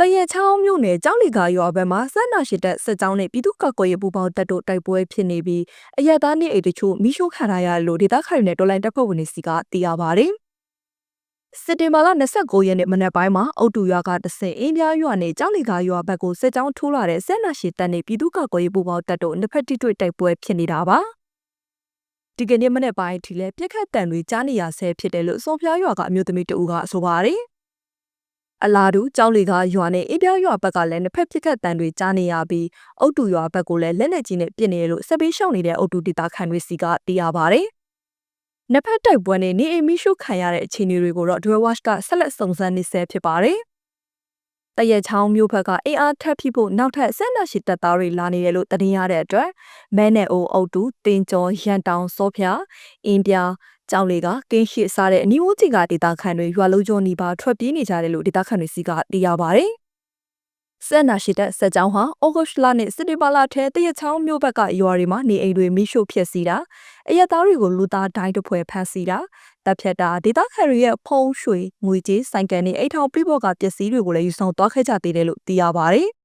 တရချောင်းမြို့နယ်ကြောက်လီကာရွာဘက်မှာစက်နာရှိတဲ့စစ်ကြောင်းနဲ့ပြည်သူ့ကော်ကွယ်ရေးပူးပေါင်းတပ်တို့တိုက်ပွဲဖြစ်နေပြီးအရက်သားနေအိမ်တချို့မိရှို့ခံရရလို့ဒေသခံတွေနဲ့တော်လိုင်းတပ်ဖွဲ့ဝင်တွေစီကသိရပါတယ်။စက်တင်ဘာလ29ရက်နေ့မနက်ပိုင်းမှာအုတ်တူရွာကတဆင်အင်းပြားရွာနဲ့ကြောက်လီကာရွာဘက်ကိုစစ်ကြောင်းထိုးလာတဲ့စက်နာရှိတပ်နဲ့ပြည်သူ့ကော်ကွယ်ရေးပူးပေါင်းတပ်တို့နှစ်ဖက်တိတွေ့တိုက်ပွဲဖြစ်နေတာပါ။ဒီကနေ့မနေ့ပိုင်းထိလဲပြက်ခတ်တန်တွေကြားနေရဆဲဖြစ်တယ်လို့စွန်ဖျားရွာကအမျိုးသမီးတဦးကဆိုပါတယ်။ အလာတူကြောင်းလီကရွာနဲ့အင်းပြရွာဘက်ကလည်းနှစ်ဖက်ပြစ်ခတ်တန်တွေကြားနေရပြီးအုတ်တူရွာဘက်ကိုလည်းလက်လက်ကြီးနဲ့ပြစ်နေရလို့စပေးရှောင်နေတဲ့အုတ်တူဒေတာခံတွေစီကသိရပါတယ်။နှစ်ဖက်တိုက်ပွဲနဲ့နေအိမ်မိရှုခံရတဲ့အခြေအနေတွေကိုတော့ Dwell Watch ကဆက်လက်စုံစမ်းနေဆဲဖြစ်ပါတယ်။တရချောင်းမျိုးဘက်ကအင်အားထပ်ဖြစ်ဖို့နောက်ထပ်ဆက်လက်ရှိတပ်သားတွေလာနေတယ်လို့တင်ရတဲ့အတွက်မဲနဲ့အိုအုတ်တူတင်ကျော်ရန်တောင်စောဖျားအင်းပြ ကြောင်လေးကကင်းရှိစားတဲ့အနီးဝန်းကျင်ကဒေတာခန်တွေရွာလုံးကျော်နီးပါထွက်ပြေးနေကြတယ်လို့ဒေတာခန်တွေစီကသိရပါတယ်။ဆက်နာရှိတဲ့ဆက်ကြောင်းဟာဩဂုတ်လနဲ့စက်တင်ဘာလထဲတရချောင်းမြို့ဘက်ကရွာတွေမှာနေအိမ်တွေမိရှို့ဖျက်ဆီးတာအရက်သားတွေကိုလူသားဒိုင်းတစ်ဖွဲဖမ်းဆီးတာတပ်ဖြတ်တာဒေတာခန်တွေရဲ့ဖုံးရွှေငွေကြေးဆိုင်ကန်နဲ့အိတ်ထောင်ပြိဘော့ကပစ္စည်းတွေကိုလည်းယူဆောင်သွားခဲ့ကြသေးတယ်လို့သိရပါတယ်။